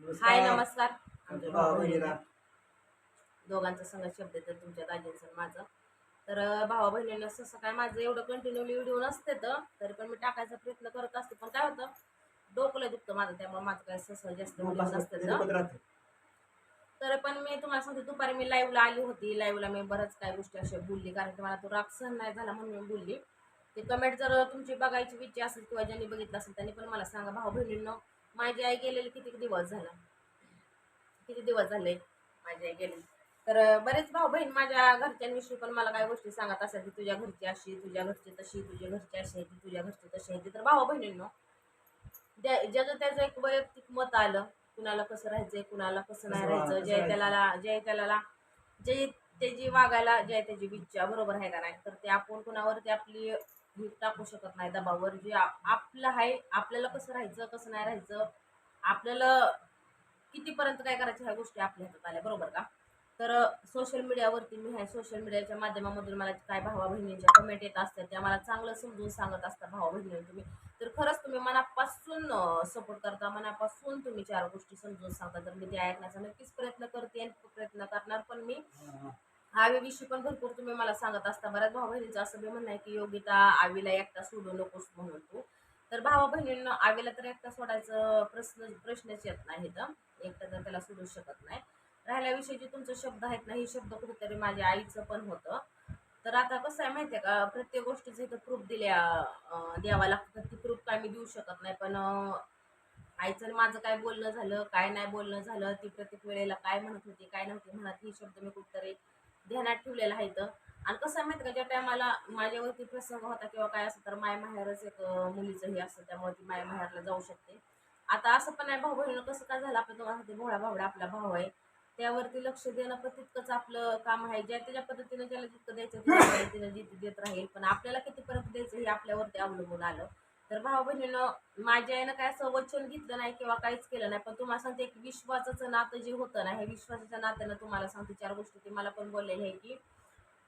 हाय नमस्कार. आमच्या भावा भाऊ बहिणीला. बहिणीला दोघांचा संघ शब्द येतात तुमच्या दाजींचं माझं. तर भावा बहिणीला असं काय माझं एवढं कंटिन्यूली व्हिडिओ नसते तर तरी पण मी टाकायचा प्रयत्न करत असते. पण काय होतं डोकलं दुखतं माझं त्यामुळे माझं काय सहसा जास्त नसते तर. तर. पण मी तुम्हाला सांगते दुपारी मी लाईव्हला आली होती. लाईव्हला मी बऱ्याच काही गोष्टी अशा बोलली कारण की मला तो राग सहन नाही झाला म्हणून मी बोलली. ते कमेंट जर तुमची बघायची इच्छा असेल किंवा ज्यांनी बघितलं असेल त्यांनी पण मला सांगा. भाऊ बहिणींनो माझी आई गेलेली किती दिवस झाला? किती दिवस झाले माझी आई गेलेली? तर बरेच भाऊ बहीण माझ्या घरच्यांविषयी पण मला काही गोष्टी सांगत असतात की तुझ्या घरची अशी तुझ्या घरची तशी तुझ्या घरची अशी आहे ती तुझ्या घरची तशी आहे. ती तर भाऊ बहिणींनो ज्या ज्याचं त्याचं एक वैयक्तिक मत आलं कुणाला कसं राहायचंय कुणाला कसं नाही राहायचं जय त्याला जय त्याला जे त्याची वागायला जय त्याची इच्छा बरोबर आहे का नाही? तर ते आपण कुणावरती आपली टाकू शकत नाही दबावर. जे आपलं आहे आपल्याला कसं राहायचं कसं नाही राहायचं? आपल्याला कितीपर्यंत काय करायचं ह्या गोष्टी आपल्या हातात आल्या बरोबर का? तर सोशल मीडियावरती मी ह्या सोशल मीडियाच्या माध्यमामधून मला काय भावा बहिणींच्या कमेंट येत असतात त्या मला चांगलं समजून सांगत असतात भावा बहिणी तुम्ही. तर खरंच तुम्ही मनापासून सपोर्ट करता मनापासून तुम्ही चार गोष्टी समजून सांगता. तर मी ते ऐकण्याचा नक्कीच प्रयत्न करते आणि प्रयत्न करणार पण मी. आवीविषयी पण भरपूर तुम्ही मला सांगत असता. बऱ्याच भाऊ बहिणीचं असं बी म्हणणं आहे की योगिता आवीला एकटा सोडू नकोस म्हणून तू. तर भावा बहिणींना आवीला तर एकटा सोडायचं प्रश्न प्रश्नच येत नाही तर एकटा तर त्याला सोडू शकत नाही. राहिल्याविषयी जे तुमचे शब्द आहेत ना हे शब्द कुठेतरी माझ्या आईचं पण होतं. तर आता कसं आहे माहिती आहे का प्रत्येक गोष्टीचं इथं प्रूफ दिल्या द्यावा लागतं. ती प्रूफ काय मी देऊ शकत नाही. पण आईचं माझं काय बोलणं झालं काय नाही बोलणं झालं ती प्रत्येक वेळेला काय म्हणत होती काय नव्हती म्हणत हे शब्द मी कुठेतरी ध्यानात ठेवलेलं आहे तर आणि कसं आहे माहिती का ज्या टायमाला माझ्यावरती प्रसंग होता किंवा काय असं तर माय माहेरच एक मुलीचं हे असतं त्यामुळे ती माय माहेरला जाऊ शकते. आता असं पण आहे भाऊ बहिणीनं कसं काय झालं आपल्या दोघांसाठी भोळा भावडा आपला भाऊ आहे. त्यावरती लक्ष देणं पण तितकंच आपलं काम आहे. ज्या त्याच्या पद्धतीनं ज्याला जितकं द्यायचं त्या पद्धतीनं जिथे देत राहील. पण आपल्याला कितीपर्यंत द्यायचं हे आपल्यावरती अवलंबून आलं. तर भाऊ बहिणीनं माझ्या आईनं काय असं वचन घेतलं नाही किंवा काहीच केलं नाही पण तुम्हाला सांगते एक विश्वासाचं नातं जे होतं ना हे विश्वासाच्या नात्यानं तुम्हाला सांगते चार गोष्टी ते मला पण बोललेले आहे की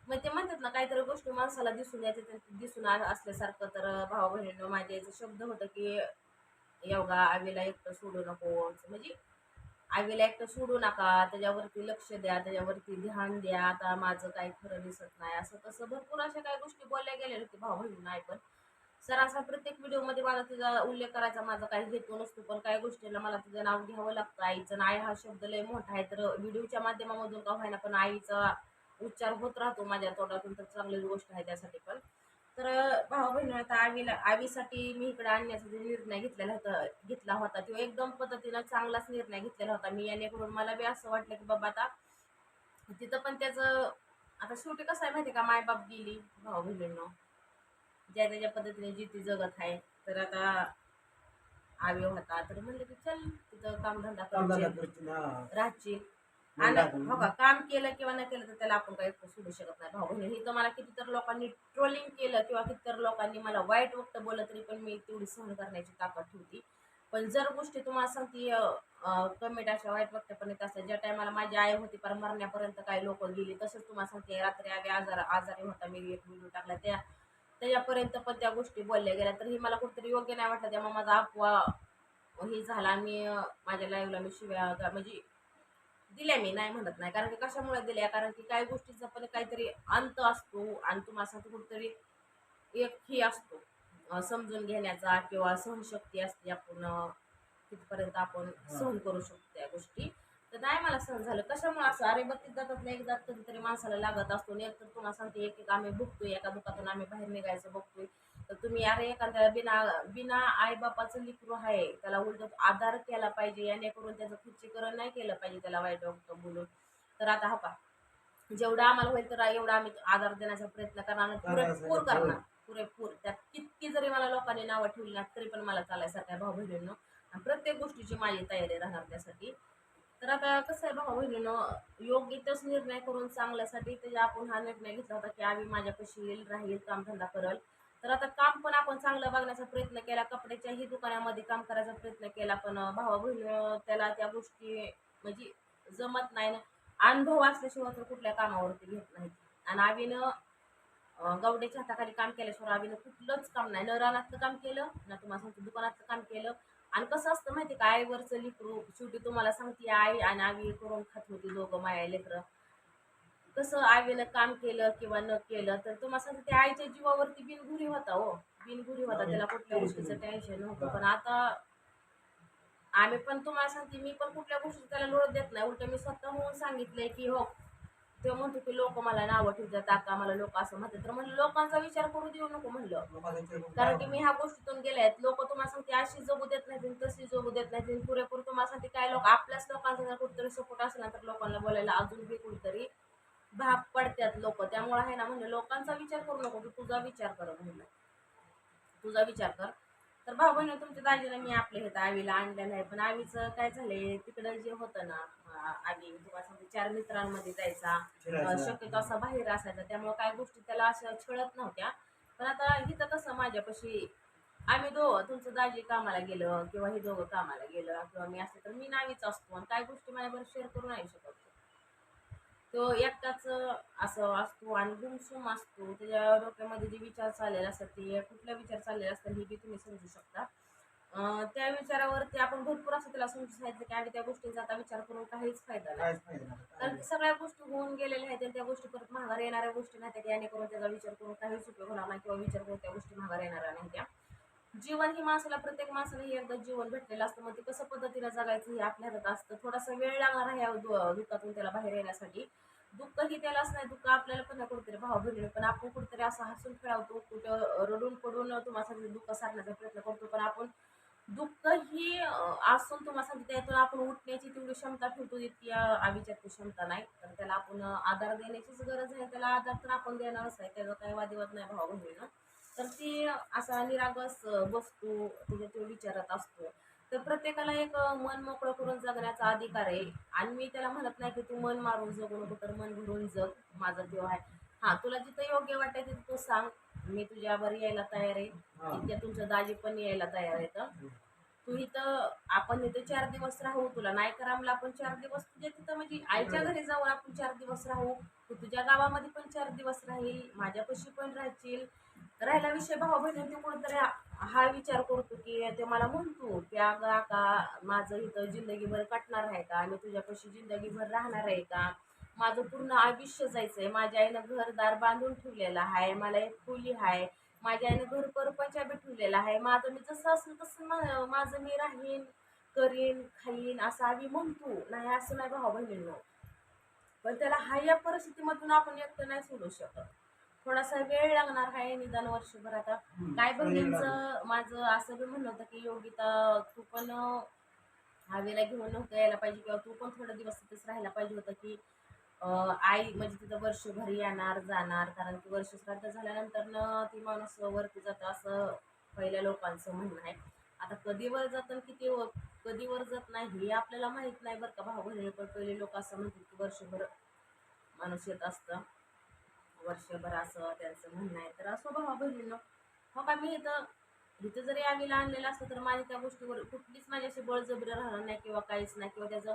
मग ते म्हणतात ना काहीतरी गोष्टी माणसाला दिसून यायचे दिसून असल्यासारखं. तर भाऊ बहिणीनं माझ्या याचं शब्द होतं की योगा आवीला एकटं सोडू नको म्हणजे आईला एकटं सोडू नका त्याच्यावरती लक्ष द्या त्याच्यावरती ध्यान द्या आता माझं काही खरं दिसत नाही असं तसं भरपूर अशा काही गोष्टी बोलल्या गेल्या होती भाऊ बहिणी नाही सर सरासर प्रत्येक व्हिडिओमध्ये मला तुझा उल्लेख करायचा माझा काही हेतू नसतो पण काही गोष्टीला मला तुझं नाव घ्यावं लागतं आईचं. आई हा शब्द लय मोठा आहे तर व्हिडिओच्या माध्यमामधून का होईना पण आईचा उच्चार होत राहतो माझ्या तोंडातून तर चांगलीच गोष्ट आहे त्यासाठी पण. तर भाऊ बहिणी आता आवीला आवीसाठी मी इकडे आणण्याचा जो निर्णय घेतलेला होता घेतला होता तो एकदम पद्धतीनं चांगलाच निर्णय घेतलेला होता. मी यानेकडून मला बी असं वाटलं की बाबा आता तिथं पण त्याचं आता शेवटी कसं आहे माहिती आहे का मायबाप गेली भाऊ बहिणींनो. ज्या त्याच्या पद्धतीने जी ती जगत आहे तर आता आवी होता. तर म्हणलं की चल तिथं कामधंदा करायचे करतील, हा. राहायची. मग आणि दाखवून. हो का? काम केलं किंवा नाही केलं तर त्याला आपण काही सोडू शकत नाही. भाऊ बहिणी ही तर मला कितीतर लोकांनी ट्रोलिंग केलं किंवा कितीतर लोकांनी मला वाईट वक्त बोललं तरी पण मी तेवढी सहन करण्याची ताकद ठेवती. पण जर गोष्टी तुम्हाला सांगते कमेंट अशा वाईट वक्त पण येत असतात. ज्या टायमाला माझी आई होती पर मरण्यापर्यंत काही लोक गेली तसंच तुम्हाला सांगते रात्री आवी आजार आजारी होता. मी एक व्हिडिओ टाकला. त्या त्याच्यापर्यंत पण त्या गोष्टी बोलल्या गेल्या. तर ही मला कुठेतरी योग्य नाही वाटलं. त्यामुळे माझा अफवा हे झाला अं, माझ्या लाईव्हला मी शिव्या म्हणजे दिल्या मी नाही म्हणत नाही. कारण की कशामुळे दिल्या? कारण की काही गोष्टीचा पण काहीतरी अंत असतो आणि तुम्हाला कुठेतरी एक ही असतो समजून घेण्याचा किंवा सहनशक्ती असते आपण तिथपर्यंत आपण सहन करू शकतो त्या गोष्टी. तर नाही मला सहन झालं. कशामुळे असं? अरे बत्तीस जातात एक जात कधीतरी माणसाला लागत असतो. आणि एक तर तुम्हाला सांगते एक एक आम्ही बघतोय एका दुखातून आम्ही बाहेर निघायचं बघतोय. तर तुम्ही अरे एखाद्याला बिना बिना आईबापाचं लिकरू आहे त्याला उलट आधार केला पाहिजे यानेकरून त्याचं खच्चीकरण नाही केलं पाहिजे त्याला वाईट वागतं बोलून. तर आता हा पा जेवढं आम्हाला होईल तर एवढा आम्ही आधार देण्याचा प्रयत्न करणार पुरेपूर करणार. पुरेपूर. त्यात कितकी जरी मला लोकांनी नावं ठेवली ना तरी पण मला चालायसारखं आहे भाऊ बहिणींनो प्रत्येक गोष्टीची माझी तयारी राहणार त्यासाठी. तर आता कसं आहे भाऊ बहिणीनं योग्य तोच निर्णय करून चांगल्यासाठी ते आपण हा निर्णय घेतला होता की आम्ही माझ्यापाशी येईल राहील कामधंदा करल. तर आता काम पण आपण चांगलं बघण्याचा प्रयत्न केला कपड्याच्याही दुकानामध्ये काम करायचा प्रयत्न केला पण भावा बहिणी त्याला त्या गोष्टी म्हणजे जमत नाही ना. अनुभव असल्याशिवाय तर कुठल्या कामावरती घेत नाही आणि आवीनं गवड्याच्या हाताखाली काम केल्याशिवाय आवीनं कुठलंच काम नाही. न रानातलं काम केलं ना तुम्हाला सांगतो दुकानातलं काम केलं आणि कसं असतं माहिती का आईवरचं लेकरू शेवटी तुम्हाला सांगते आई आणि आवी करून खात होती दोघं माया लेकरं. कसं आईनं काम केलं किंवा न केलं तर तुम्हाला सांगते त्या आईच्या जीवावरती बिनघुरी होता हो. बिनघुरी होता त्याला कुठल्या गोष्टीचं टेन्शन नव्हतं. पण आता आम्ही पण तुम्हाला सांगते मी पण कुठल्या गोष्टी त्याला लोळ देत नाही. उलट मी स्वतः होऊन सांगितलंय की हो ते म्हणतो की लोक मला नावं ठेवतात आता मला लोक असं म्हणतात. तर म्हणलं लोकांचा विचार करू देऊ नको म्हणलं. कारण की मी ह्या गोष्टीतून गेले आहेत. लोक तुम्हाला सांगते अशी जगू देत नाही तशी जगू देत नाही पुरेपूर तुम्हाला सांगते काय लोक आपल्याच लोकांचा जर कुठेतरी सपोर्ट असला तर लोकांना बोलायला अजून बी कुठेतरी भाग पडतात लोक. त्यामुळे आहे ना म्हणजे लोकांचा विचार करू नको की तुझा विचार कर म्हणलं. तुझा विचार कर. तर भाऊ बहिणी तुमच्या दाजीला मी आपल्या इथं आवीला आणलेलं आहे पण आवीचं काय झालंय तिकडं जे होतं ना आवी तुम्हाला सांगते चार मित्रांमध्ये जायचा शक्यतो असा बाहेर असायचा त्यामुळे काय गोष्टी त्याला अशा छळत नव्हत्या. पण आता इथं कसं माझ्यापाशी आम्ही दोघं तुमचं दाजी कामाला गेलं किंवा हे दोघं कामाला गेलं किंवा मी असं तर मी नावीच असतो आणि काय गोष्टी माझ्याबरोबर शेअर करू नाही शकत. तो एकटाच असं असतो आणि गुमसुम असतो. त्याच्या डोक्यामध्ये जे विचार चाललेले असतात ते कुठला विचार चाललेले असतात हे बी तुम्ही समजू शकता. त्या विचारावरती आपण भरपूर असं त्याला समजून सांगितलं की आम्ही त्या गोष्टींचा आता विचार करून काहीच फायदा नाही. कारण सगळ्या गोष्टी होऊन गेलेल्या आहेत आणि त्या गोष्टी परत महागार येणाऱ्या गोष्टी नाही त्या करून त्याचा विचार करून काहीच उपयोग होणार नाही किंवा विचार करून त्या गोष्टी महागार येणाऱ्या नाही त्या. जीवन ही माणसाला प्रत्येक माणसाला हे एकदा जीवन भेटलेलं असतं. मग ते कसं पद्धतीला जगायचं हे आपल्या हातात असतं. थोडासा वेळ लागणार आहे या दु- दुःखातून त्याला बाहेर येण्यासाठी. दुःख ही त्यालाच नाही. दुःख आपल्याला पण कुठेतरी भाव बहिणी पण आपण कुठेतरी असं हसून खेळावतो. कुठं रडून पडून तुम्हाला दुःख सारण्याचा प्रयत्न करतो. पण आपण दुःख ही असून तुम्हाला सांगितलं त्यातून आपण उठण्याची तेवढी क्षमता ठेवतो. इतकी आवीच्या ती क्षमता नाही. तर त्याला आपण आधार देण्याचीच गरज आहे. त्याला आधार तर आपण देणारच आहे. त्याचा काही वादिवाद नाही भाव बहिणीनं तर ती असा निरागस अं, बसतो तिच्या तो विचारात असतो. तर प्रत्येकाला एक मन मोकळं करून जगण्याचा अधिकार आहे. आणि मी त्याला म्हणत नाही की तू मन मारून जगू नको तर मन भरून जग. माझा देव आहे. हा तुला जिथं योग्य वाटतं तिथं तू सांग. मी तुझ्यावर यायला तयार आहे. तितक्या तुमचं दाजी पण यायला तयार आहे तर तू इथं आपण इथं चार दिवस राहू तुला नाही करामला आपण चार दिवस तुझ्या तिथं म्हणजे आईच्या घरी जाऊन आपण चार दिवस राहू तू तुझ्या गावामध्ये पण चार दिवस राहील माझ्यापाशी पण राहशील. राहिला विषय भाऊ बहिणी ते कुठेतरी हा- विचार करतो की ते मला म्हणतो की अगं का माझं इथं जिंदगीभर कटणार आहे का? मी तुझ्यापाशी जिंदगीभर राहणार आहे का? माझं पूर्ण आयुष्य जायचंय. माझ्या आईनं घरदार बांधून ठेवलेलं आहे. मला एक खोली आहे. माझ्या आईनं घर परपंचा बी ठेवलेला आहे. माझं मी जसं असेल तसं माझं मी राहीन करीन खाईन असं आम्ही म्हणतो. नाही असं नाही भाऊ बहिणींनो. पण त्याला हा या परिस्थितीमधून आपण एकटं नाही सोडू शकत. थोडासा वेळ लागणार आहे निदान वर्षभर आता. काय बहिणींचं माझं असं बी म्हणणं होतं की योगिता तू पण हवेला घेऊन नव्हतं यायला पाहिजे किंवा तू पण थोडं दिवस तिथेच राहायला पाहिजे होतं की आई म्हणजे तिथं वर्षभर येणार जाणार कारण की वर्ष श्राद्ध झाल्यानंतर न ती माणूस वरती जातं असं पहिल्या लोकांचं म्हणणं आहे. आता कधी वर जातं किती कधी वर जात नाही हे आपल्याला माहीत नाही बरं का. भाऊ बहिणी पण पहिले लोक असं म्हणतात की वर्षभर माणूस येत असतं. वर्षभर असं त्यांचं म्हणणं आहे. तर असो भावा बहिणीनं. हो का मी इथं इथं जरी आम्हीला आणलेलं असतं तर माझ्या त्या गोष्टीवर कुठलीच माझ्याशी बळजबरी राहणार नाही किंवा काहीच नाही किंवा त्याचं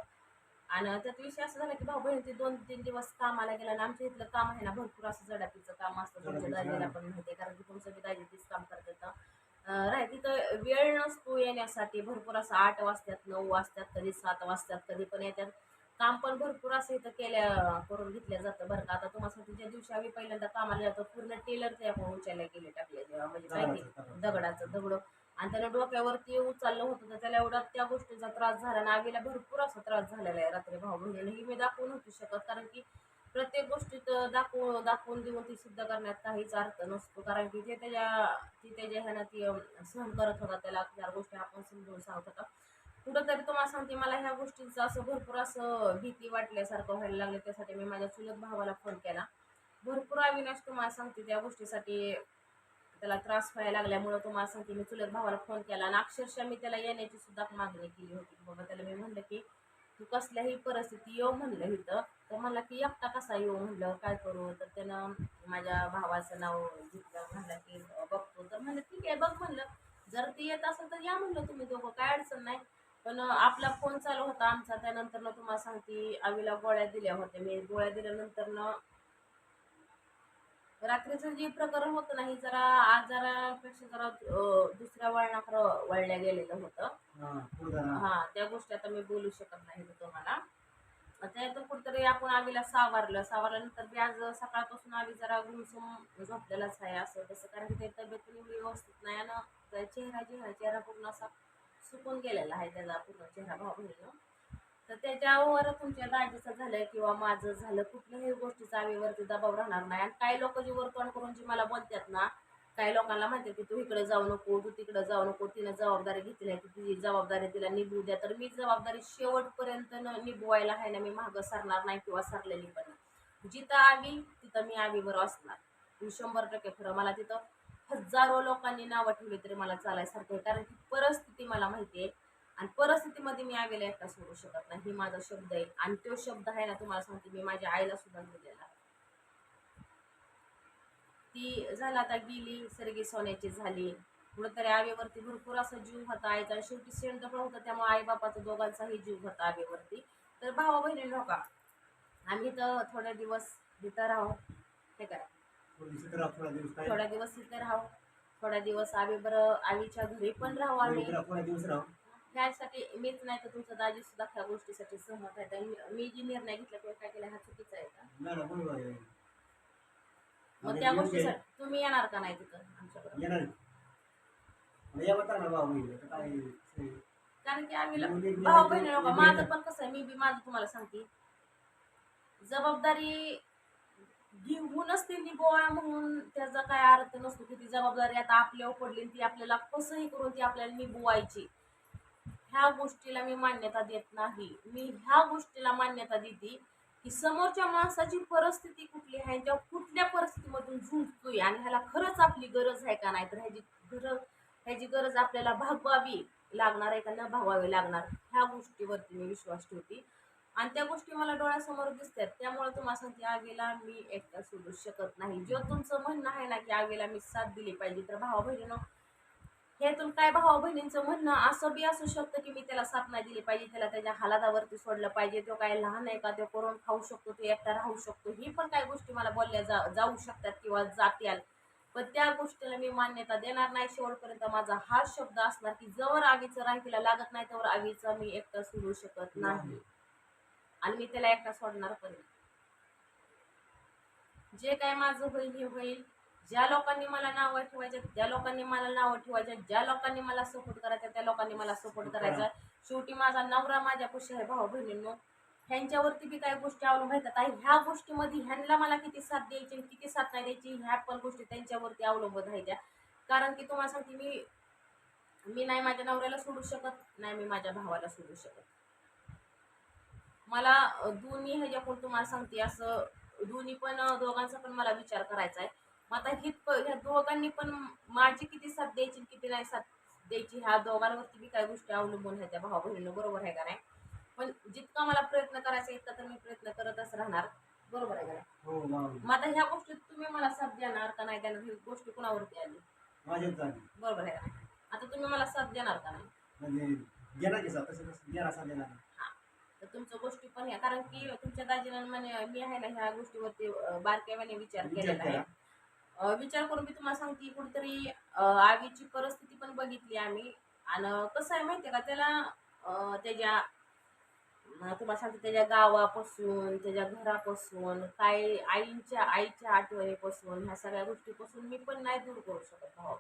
आणि त्यात विषय असं झाला की भाऊ बहीण ते दोन तीन दिवस कामाला गेला आणि आमच्या इथलं काम आहे ना भरपूर असं जडापीचं काम असतं तुमच्या दाजीला पण माहिती आहे कारण की तुमचं बी दाजी तीच काम करतात राय तिथं वेळ नसतो येण्यासाठी भरपूर असं आठ वाजतात नऊ वाजतात कधी सात वाजतात कधी पण येतात. काम पण भरपूर असं इथं केल्या करून घेतलं जातं बरं का. आता तुम्हाला ज्या दिवशी आम्ही पहिल्यांदा कामाला जातो पूर्ण टेलरचे आपण उचलल्या गेले टाकले जेव्हा म्हणजे काय दगडाचं दगड. आणि त्यानं डोक्यावरती उचललं होतं तर त्याला एवढा त्या गोष्टीचा त्रास झाला आणि आगीला भरपूर असा त्रास झालेला आहे रात्री भाऊ बहिणीला. ही मी दाखवू नव्हती शकत कारण की प्रत्येक गोष्टीत दाखवून दाखवून देऊन ती सिद्ध करण्यात काहीच अर्थ नसतो. कारण की ते त्याच्या ती त्याच्या ह्यानं ती सहन करत होता त्याला चार गोष्टी आपण समजून सांगत होता कुठंतरी तुम्हाला सांगते मला ह्या गोष्टींचं असं भरपूर असं भीती वाटल्यासारखं व्हायला लागलं. त्यासाठी मी माझ्या चुलत भावाला फोन केला. भरपूर अविनाश तुम्हाला सांगते त्या गोष्टीसाठी त्याला त्रास व्हायला लागल्यामुळं तुम्हाला सांगते मी चुलत भावाला फोन केला. आणि अक्षरशः मी त्याला येण्याची सुद्धा मागणी केली होती बाबा त्याला मी म्हणलं की तू कसल्याही परिस्थिती येऊ म्हणलं इथं. तर म्हणला की एकटा कसा येऊ म्हणलं? काय करू? तर त्यानं माझ्या भावाचं नाव घेतलं. म्हणलं की बघतो. तर म्हणलं ठीक आहे बघ म्हणलं. जर ती येत असेल तर या म्हणलं तुम्ही दोघं. काय अडचण नाही. पण आपला फोन चालू होता आमचा. त्यानंतर तुम्हाला सांगते आवीला गोळ्या दिल्या होत्या. मी गोळ्या दिल्यानंतर रात्रीचं जे प्रकरण होतं नाही जरा आजारापेक्षा जरा दुसऱ्या वळणाकडं वळल्या गेलेलं होतं. हा हा त्या गोष्टी आता मी बोलू शकत नाही तुम्हाला. त्यातून कुठेतरी आपण आवीला सावरलं. सावरल्यानंतर बी आज सकाळपासून आवी जरा गुमसुम झोपलेलाच आहे असं तसं कारण की त्याची तब्येत पण एवढी व्यवस्थित नाही आणि चेहरा जे आहे चेहरा पूर्ण असा सुकून गेलेला आहे त्याचा पूर्ण चेहरा भाव तर त्याच्यावर तुमच्या दाजीचं झालं किंवा माझं झालं कुठल्याही गोष्टीचा आवीवरती दबाव राहणार नाही. आणि काही लोक जे वर्तवण करून जी मला बोलतात ना काही लोकांना म्हणते की तू इकडे जाऊ नको तू तिकडे जाऊ नको तिने जबाबदारी घेतली आहे की तिची जबाबदारी तिला निभवू द्या. तर मी जबाबदारी शेवटपर्यंत न निभवायला आहे ना मी मागं सरणार नाही किंवा सरलेली पण नाही. जिथं आवी तिथं मी आवीवर असणार. मी शंभर टक्के खरं मला तिथं हजारो लोकांनी नावं ठेवली तरी मला चालायसारखं आहे. कारण की परिस्थिती मला माहिती आहे आणि परिस्थितीमध्ये मी आवेला एकटा सोडू शकत नाही. ही माझा शब्द आहे. आणि तो शब्द आहे ना तुम्हाला सांगते मी माझ्या आईला सुद्धा दिलेला. ती झाला आता गेली सरगी सोन्याची झाली. कुठंतरी आवेवरती भरपूर असा जीव होता आईचा. आणि शेवटी पण होता त्यामुळे आई बापाचा दोघांचाही जीव होता आवेवरती. तर भावा बहिणी नका आम्ही तर थोड्या दिवस तिथं राहू. हे काय थोडा दिवस थोड्या दिवस तिथे राहू. थोड्या दिवस आम्ही बरं आईच्या घरी पण राहू आम्ही. ह्यासाठी मीच नाही तर तुमचा दाजी सुद्धा ह्या गोष्टीसाठी सहमत आहे. तर मी- जी निर्णय घेतला किंवा काय केला हा चुकीचा आहे का? नाही ना बरोबर आहे. मग आणि त्या. गोष्टीसाठी तुम्ही येणार का नाही तिथं आमच्याकडे येणार आहे. मला या बता ना भाऊ बहिणी आता काय ते- कारण की आम्ही मुली- भाऊ बहिणी लोक मुली- माझं पण कसं आहे मी बी माझं तुम्हाला सांगते. जबाबदारी घेऊनच ती निभवा म्हणून त्याचा काय अर्थ नसतो. की ती जबाबदारी आता आपल्यावर पडली आणि ती आपल्याला कसंही करून ती आपल्याला निभवायची. ह्या गोष्टीला मी मान्यता देत नाही. मी ह्या गोष्टीला मान्यता देते की समोरच्या माणसाची परिस्थिती कुठली आहे त्या कुठल्या परिस्थितीमधून झुंजतोय आणि ह्याला खरंच आपली गरज आहे का नाही? तर ह्याची गरज ह्याची गरज आपल्याला भागवावी लागणार आहे का न भागवावी लागणार? ह्या गोष्टीवरती मी विश्वास ठेवते. आणि त्या गोष्टी मला डोळ्यासमोर दिसतात. त्यामुळे तुम्हाला सांगते आगीला मी एकटा सोडू शकत नाही. जो तुमचं म्हणणं आहे ना की आगीला मी साथ दिली पाहिजे तर भावा बहिणीनं ह्यातून काय भावा बहिणींचं म्हणणं असं बी असू शकतं की मी त्याला साथ नाही दिली पाहिजे त्याला त्याच्या हालादावरती सोडलं पाहिजे तो काय लहान आहे का तो करून खाऊ शकतो तो एकटा राहू शकतो ही पण काही गोष्टी मला बोलल्या जा जाऊ शकतात किंवा जात्याल. पण त्या गोष्टीला मी मान्यता देणार नाही. शेवटपर्यंत माझा हा शब्द असणार की जवळ आगीचं राहिला लागत नाही त्यावर आवीचं मी एकटा सोडू शकत नाही. आणि मी त्याला एकटा सोडणार पण जे काय माझं होईल हे होईल. ज्या लोकांनी मला नावं ठेवायचे ज्या लोकांनी मला नावं ठेवायचे ज्या लोकांनी मला सपोर्ट करायचा त्या लोकांनी मला सपोर्ट करायचा. शेवटी माझा नवरा माझ्या खुशी आहे भाऊ बहिणींनो. ह्यांच्यावरती बी काही गोष्टी अवलंबून आहेत. आणि ह्या गोष्टीमध्ये ह्यांना मला किती साथ द्यायची आणि किती साथ नाही द्यायची ह्या पण गोष्टी त्यांच्यावरती अवलंबून राहायच्या कारण की तुम्हाला सांगते मी मी नाही माझ्या नवऱ्याला सोडू शकत नाही मी माझ्या भावाला सोडू शकत. मला दोन्ही ह्याच्याकडून तुम्हाला सांगते असं दोन्ही पण दोघांचा पण मला विचार करायचा आहे. मग आता ही ह्या दोघांनी पण माझी किती साथ द्यायची किती नाही साथ द्यायची ह्या दोघांवरती बी काही गोष्टी अवलंबून आहेत त्या भावा बहिणीनं बरोबर आहे का नाही? पण जितका मला प्रयत्न करायचा आहे इतका तर मी प्रयत्न करतच राहणार. बरोबर आहे का नाही? हो भाऊ मग आता ह्या गोष्टीत तुम्ही मला साथ देणार का नाही देणार ही गोष्टी कुणावरती आली? बरोबर आहे का नाही? आता तुम्ही मला साथ देणार का नाही? म्हणजे हा. तर तुमच्या गोष्टी पण ह्या कारण की तुमच्या दाजीनं म्हणे मी आहे ना ह्या गोष्टीवरती अं, बारकाव्याने विचार केलेला आहे. विचार करून मी तुम्हाला सांगते कुठेतरी अं, आगीची परिस्थिती पण बघितली आम्ही. आणि कसं आहे माहिती आहे का त्याला त्याच्या तुम्हाला सांगते त्याच्या गावापासून त्याच्या घरापासून काय आईच्या आईच्या आठवणीपासून ह्या सगळ्या गोष्टीपासून मी पण नाही दूर करू शकत भावा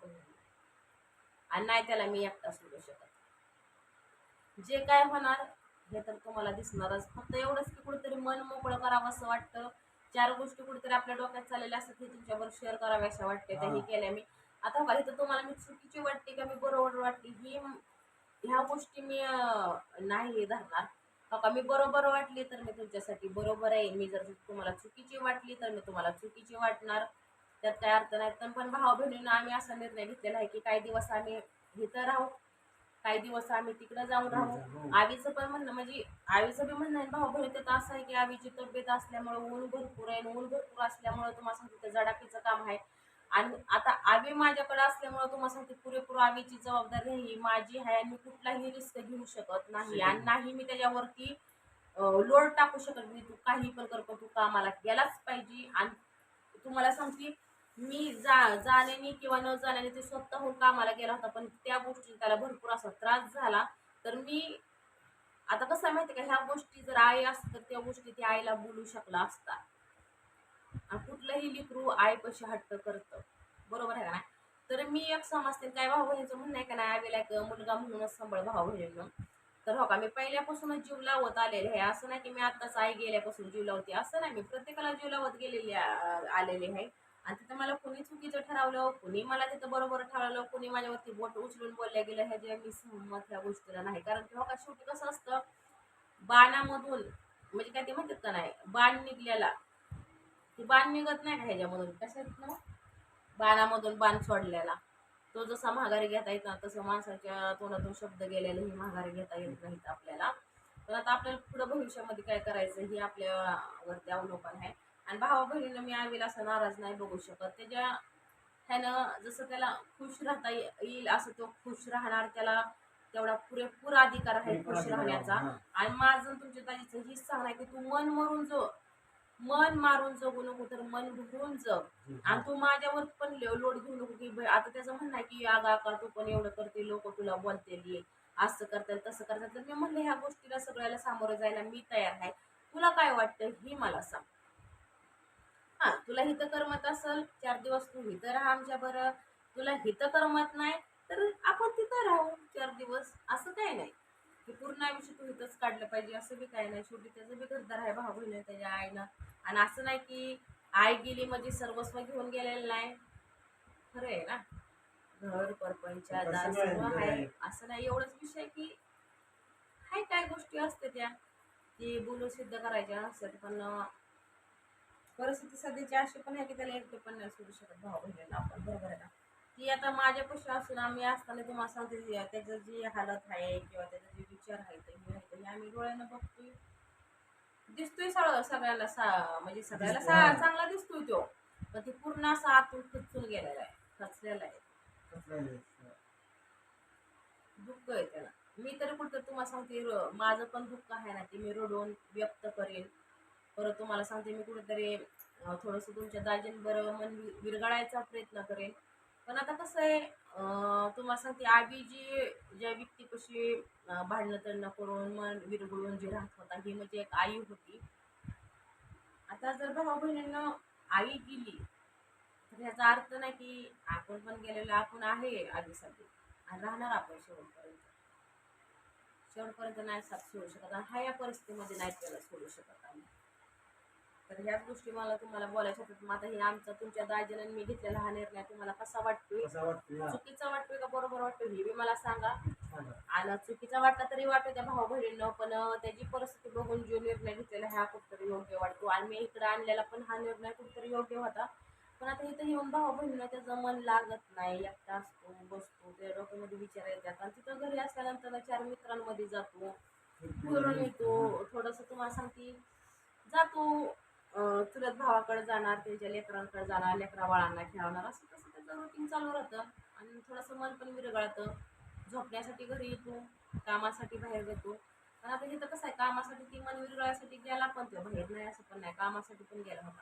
आणि नाही त्याला मी एकटा सोडू शकत. जे काय होणार हे तर तुम्हाला दिसणारच. फक्त एवढंच की कुठेतरी मन मोकळं करावं असं वाटतं. चार गोष्टी कुठेतरी आपल्या डोक्यात चाललेल्या असतात हे तुमच्यावर शेअर कराव्या अशा वाटते. त्याही हा. केल्या मी. आता बघा इथं तुम्हाला मी चुकीची वाटते का मी बरोबर वाटते? ही ह्या गोष्टी मी नाही धरणार. हो का? मी बरोबर वाटली तर मी तुमच्यासाठी बरोबर आहे. मी जर तुम्हाला चुकीची वाटली तर मी तुम्हाला चुकीची वाटणार. त्यात काय अर्थ नाही. पण पण भाऊ बहिणीनं आम्ही असा निर्णय घेतलेला आहे की काही दिवस आम्ही इथं राहू. काही दिवस आम्ही तिकडं जाऊन राहू. आवीचं पण म्हणणं म्हणजे आवीचं बी म्हणणं भाऊ त्यात असं आहे की आवीची तब्येत असल्यामुळे ऊन भरपूर आहे ऊन भरपूर असल्यामुळे तुम्हाला सांगते ते जडापीचं काम आहे. आणि आता आवी माझ्याकडे असल्यामुळे तुम्हाला सांगते पुरेपूर आवीची जबाबदारी ही माझी आहे आणि मी कुठलाही रिस्क घेऊ शकत नाही. आणि नाही मी त्याच्यावरती लोड टाकू शकत नाही. तू काही पण कर पण तू कामाला गेलाच पाहिजे. आणि तुम्हाला सांगते मी जा जाण्याने किंवा न जाण्याने ते स्वतःहून कामाला गेला होता पण त्या गोष्टी त्याला भरपूर असा त्रास झाला. तर मी आता कसं आहे माहिती का ह्या गोष्टी जर आई असत तर त्या गोष्टी ती आईला बोलू शकला असता. कुठलंही लिकरू आईपाशी हट्ट करतं. बरोबर आहे का नाही? तर मी एक समजते काय भाऊ बहिणीचं म्हणणं आहे का नाही आईला एक मुलगा म्हणूनच सांभाळ भाऊ बहिणीनं. तर हो का मी पहिल्यापासूनच जीव लावत आलेले आहे. असं नाही की मी आत्ताच आई गेल्यापासून जीव लावते असं नाही. मी प्रत्येकाला जीव लावत गेलेली आलेले आहे. आणि तिथं मला कुणी चुकीचं ठरवलं कुणी मला तिथं बरोबर ठरवलं कुणी माझ्यावरती बोट उचलून बोलल्या गेलं ह्याच्या मी सहमत ह्या गोष्टीला नाही. कारण तेव्हा हो का शेवटी कसं असतं बाणामधून म्हणजे काय ते म्हणतात का नाही बाण निघल्याला ती बाण निघत नाही का ह्याच्यामधून? कशात बाणामधून बाण सोडलेला. तो जसा माघारी घेता येत ना तसं माणसाच्या तोंडातून शब्द गेलेले ही माघारी घेता येत नाहीत आपल्याला. तर आता आपल्याला पुढं भविष्यामध्ये काय करायचं हे आपल्यावरती अवलोकन आहे. आणि भावा बहिणीनं मी आईला असं नाराज नाही बघू शकत. त्याच्या ह्यानं जसं त्याला खुश राहता येईल असं तो खुश राहणार त्याला तेवढा पुरेपूर अधिकार आहे खुश राहण्याचा. आणि माझं तुमच्या ताईचं हीच सांगणं आहे की तू मन मरून जग मन मारून जगू नको तर मन भरून जग. आणि तू माझ्यावर पण लो- लोड घेऊ नको की आता त्याचं म्हणणं आहे की आगा का तू पण एवढं करते लोक तुला बोलतेली असं करतात तसं करतात. तर मी म्हणलं ह्या गोष्टीला सगळ्याला सामोरं जायला मी तयार आहे. तुला काय वाटतं ही मला सांग. हा तुला हिथं करमत असेल चार दिवस तू हिथं राहा आमच्या बरं. तुला हिथं करमत नाही तर आपण तिथं राहू चार दिवस. असं काही नाही. की पूर्ण आयुष्य तू इथंच काढलं पाहिजे असं बी काही नाही. शेवटी त्याचं बी घरदार आहे भाऊ बहिणी त्याच्या आईनं. आणि असं नाही की आई गेली म्हणजे सर्वस्व घेऊन गेलेलं नाही. खरं आहे ना? घर परपंच आहे. असं नाही एवढंच विषय की हाय काय गोष्टी असते त्या. की बोलून सिद्ध करायच्या असतात पण परिस्थिती सध्याची अशी पण आहे की त्याला एकटे पण नाही सोडू शकत भाऊ बहिणीला आपण. बरोबर आहे ना? ती आता माझ्यापाशी असून आम्ही असताना तुम्हाला सांगते जी- त्याचं जी हालत आहे किंवा त्याचे जे विचार आहेत ते हे आहेत ते आम्ही डोळ्यानं बघतोय. दिसतोय सगळं सगळ्याला सा म्हणजे सगळ्याला सा. चांगला दिसतोय तो. पण ते पूर्ण असा आतून खचून गेलेला आहे. खचलेला आहे. आहे? दुःख आहे त्याला. मी तरी कुठं तुम्हाला सांगते माझं पण दुःख आहे ना ते मी रडून व्यक्त करेन. परत तुम्हाला सांगते मी कुठेतरी थोडंसं तुमच्या दाजींवर मन विरगाळायचा विरघळायचा प्रयत्न करेन. पण आता कसं आहे तुम्हाला सांगते आबी जी ज्या व्यक्तीपाशी कशी भांडणं तडणं करून मन विरघळून जी राहत होता ही म्हणजे एक आई होती. आता जर भाऊ बहिणींना आई गेली तर ह्याचा अर्थ नाही की आपण पण गेलेला आपण आहे आधीसाठी. आणि राहणार आपण शेवटपर्यंत. शेवटपर्यंत नाही साथ सोडू शकत आणि हा या परिस्थितीमध्ये नाही त्याला सोडू शकत आम्ही. तर ह्याच गोष्टी मला तुम्हाला बोलायच्या होत्या. मग आता हे आमचा तुमच्या दाजीनं मी घेतलेला हा निर्णय तुम्हाला कसा वाटतोय? कसं? चुकीचा वाटतोय का बरोबर वाटतोय? हे बी मला सांगा. सांगा. आणि चुकीचा वाटला तरी वाटतो त्या भाऊ बहिणीनं पण त्याची परिस्थिती बघून जो निर्णय घेतलेला हा कुठतरी योग्य वाटतो. आणि मी इकडे आणलेला पण हा निर्णय कुठतरी योग्य होता. पण आता इथं येऊन भाऊ बहिणीला त्याचं मन लागत नाही. एकटा असतो बसतो त्या डोक्यामध्ये विचार येतात आणि तिथं घरी असल्यानंतर चार मित्रांमध्ये जातो. फिरून येतो. थोडंसं तुम्हाला सांगते. जातो. चुलत भावाकडे जाणार त्यांच्या लेकरांकडे जाणार लेकरा बाळांना खेळवणार. असं तसं त्याचं रुटीन चालू राहतं. आणि थोडंसं मन पण विरघळतं झोपण्यासाठी घरी येतो कामासाठी बाहेर जातो. पण आता इथं कसं आहे कामासाठी ती मन विरघळासाठी गेला पण तो बाहेर नाही असं पण नाही. कामासाठी पण गेला होता.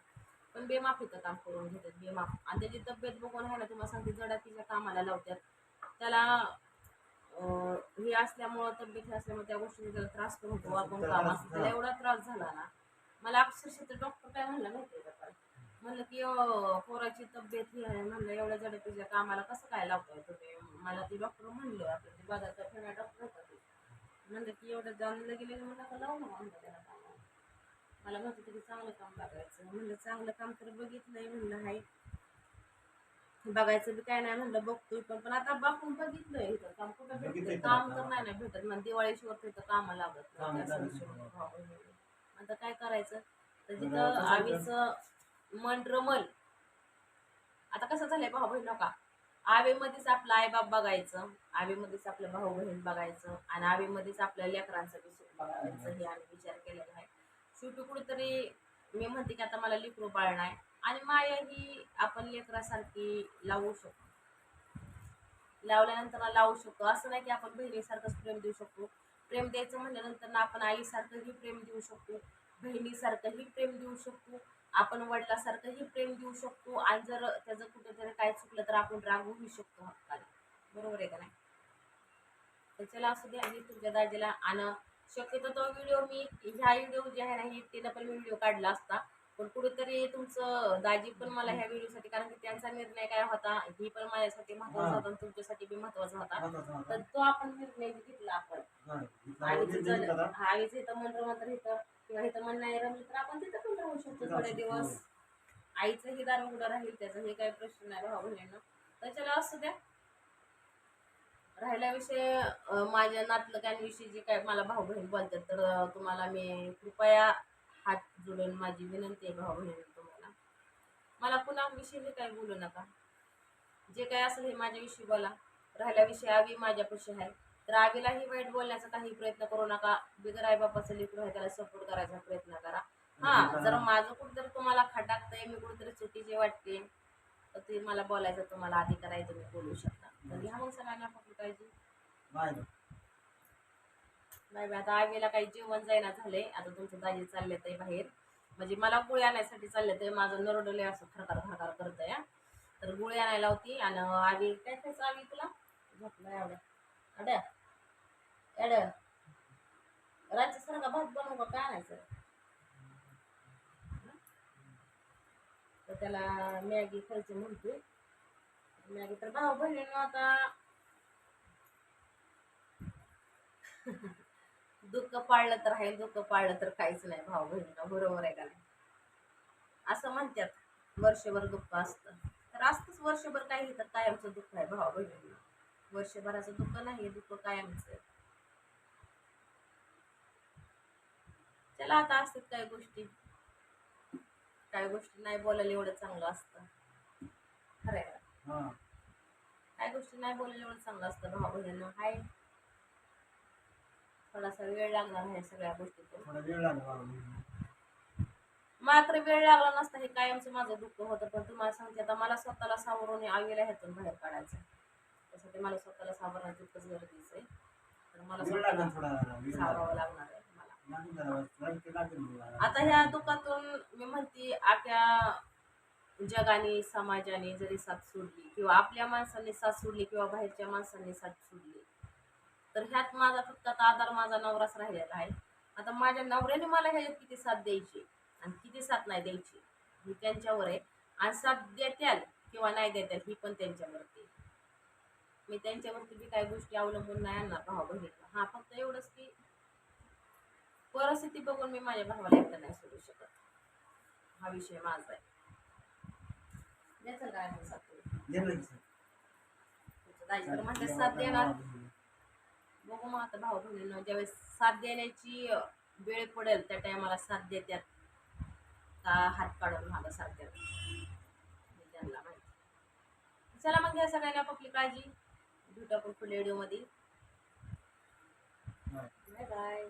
पण बेमाफ इथं काम करून घेतात बेमाफ. आणि त्याची तब्येत बघून आहे ना तुम्हाला सांगते जडा तिच्या कामाला लावतात. त्याला हे असल्यामुळं तब्येत हे असल्यामुळे त्या गोष्टीचा त्याला त्रास पण होतो आपण काम असतं त्याला एवढा त्रास झाला ना मला अक्षरशः ते डॉक्टर काय म्हणलं माहिती आहे का? म्हणलं की पोराची तब्येत ही आहे. म्हणलं एवढ्या जड तुझ्या कामाला कसं काय लावताय तुम्ही? मला ते डॉक्टर म्हणलं आपलं ते बघायचं ठेवण्या डॉक्टर होता ते. म्हणलं की एवढं जाणलं गेलेलं म्हणलं का लावू ना म्हणलं त्याला कामाला. मला म्हणत होते की चांगलं काम बघायचं. म्हणलं चांगलं काम तर बघितलंय म्हणलं हाय. बघायचं बी काय नाही. म्हणलं बघतोय पण पण आता बापून बघितलंय इथं काम कुठं तर काम आता. तर नाही भेटत. मग दिवाळीशिवाय तर इथं कामं लागत नाही. आता काय करायचं? तर तिथं आवीचं मन रमल आता कसं झालंय भाऊ बहीण नका आवेमध्येच आपलं आईबाप बघायचं आवेमध्येच आपलं भाऊ बहीण बघायचं आणि आवेमध्येच आपल्या लेकरांचं सुख बघायचं हे आम्ही विचार केलेला आहे. शेवटी कुठेतरी मी म्हणते की आता मला लेकरू बाळ नाही आणि माया ही आपण लेकरासारखी लावू शकतो. लावल्यानंतर लावू शकतो. असं नाही की आपण बहिणीसारखंच प्रेम देऊ शकतो. प्रेम द्यायचं म्हणल्यानंतर ना आपण आईसारखंही प्रेम देऊ शकतो बहिणीसारखंही प्रेम देऊ शकतो आपण वडिलासारखंही प्रेम देऊ शकतो आणि जर त्याचं कुठेतरी काय चुकलं तर आपण रागवूही शकतो हक्काने. बरोबर आहे का नाही? तर चला असू द्या मी तुमच्या दाजीला आणि. शक्यतो तो व्हिडिओ मी ह्या व्हिडिओ जे आहे ना हे तिनं पण व्हिडिओ काढला असता. पण कुठेतरी तुमचं दाजी पण मला ह्या व्हिडिओसाठी कारण की त्यांचा निर्णय काय होता ही पण माझ्यासाठी महत्त्वाचा हा. होता आणि तुमच्यासाठी बी महत्त्वाचा होता. तर तो आपण निर्णय घेतला आपण हा, आणि तिथं. हा आईचं इथं मन रमलं तर इथं किंवा इथं मन नाही रमलं तर आपण तिथं पण राहू शकतो थोडे दिवस हो. आईचंही दार उघडं राहील त्याचं हे काही प्रश्न नाही भाऊ बहिणींना तर चला असू द्या राहिला विषय अं, माझ्या नातलगांविषयी जे काय मला भाऊ बहीण बोलतात तर तुम्हाला मी कृपया हात जोडून माझी विनंती आहे भाऊ बहीण तुम्हाला. मला कुणाविषयी काही बोलू नका. जे काय असेल हे माझ्याविषयी बोला. राहिला विषय आवी माझ्यापाशी आहे. तर आवीलाही वाईट बोलण्याचा काही प्रयत्न करू नका. बिगर आई बापाचं लेकरू आहे त्याला सपोर्ट करायचा प्रयत्न करा. हा जर माझं कुठेतरी तुम्हाला खटाकतंय मी कुठेतरी चुकीचे वाटते तर ते मला बोलायचं तुम्हाला अधिकार आहे तुम्ही बोलू शकता. तर घ्या मग सगळ्यांना काळजी नाही आता आवीला काही जेवण जायना झालंय. आता तुमचं दाजी चालले ते बाहेर. म्हणजे मला गुळी आणायसाठी चालले ते. माझं नरडले असं खरकार खरकार करत आहे तर गुळी आणायला होती आणि आवी काय खायचं आवी तुला? झोपला एवढ्या अड एड्या राज्यासारखा भात बनवू का? काय आणायचं? तर त्याला मॅगी खायची म्हणते मॅगी तर भाऊ बहिणीनं आता. दुःख पाळलं तर आहे दुःख पाळलं तर काहीच नाही भाऊ बहिणीला बरोबर आहे का नाही? असं म्हणतात. वर्षभर दुःख असतं. तर असतंच वर्षभर काही तर कायमचं दुःख आहे भाऊ बहिणीला वर्षभराचं दुःख नाही दुःख कायमचं आहे. चला आता असतात काही गोष्टी. काही गोष्टी नाही बोलायला एवढं चांगलं असतं. खरं आहे का. काही गोष्टी नाही बोलायला एवढं चांगलं असतं भाऊ बहिणींना. हाय. थोडासा वेळ लागणार आहे सगळ्या वेळ लागला बहिणीला. मात्र वेळ लागला नसता हे कायमचं माझं दुःख होतं पण तुम्हाला सांगते आता मला स्वतःला सावरून आवीला ह्यातून बाहेर काढायचं. त्यासाठी मला स्वतःला सावरणं तितकंच गरजेचं आहे तर मला स्वतःला सावरावं. लागणार आहे मला. आता ह्या दुःखातून मी म्हणते आख्या जगाने समाजाने जरी साथ सोडली किंवा आपल्या माणसांनी साथ सोडली किंवा बाहेरच्या माणसांनी साथ सोडली तर ह्यात माझा फक्त आता आधार माझा नवराच राहिलेला आहे आता माझ्या नवऱ्याने मला ह्याच्यात किती साथ द्यायची आणि किती साथ नाही द्यायची ही त्यांच्यावर आहे आणि साथ देत्याल किंवा नाही देत्याल ही पण त्यांच्यावरती. मी त्यांच्यावरती बी काही गोष्टी अवलंबून नाही आणणार भाऊ बहिणीला हा फक्त एवढंच की परिस्थिती बघून मी माझ्या भावाला एकटं नाही सोडू शकत हा विषय माझा आहे द्यायचं काय मग साथ? देणार साथ. बघू मग आता भाऊ बहिणीनं ज्यावेळेस साथ देण्याची वेळ पडेल त्या टायमाला साथ देत्यात. का हात काढून मागं साथ देतात? हे त्यांना माहिती. चला मग घ्या सगळ्यांनी आपापली काळजी. भेटू आपण पुढल्या व्हिडिओमध्ये. Bye bye.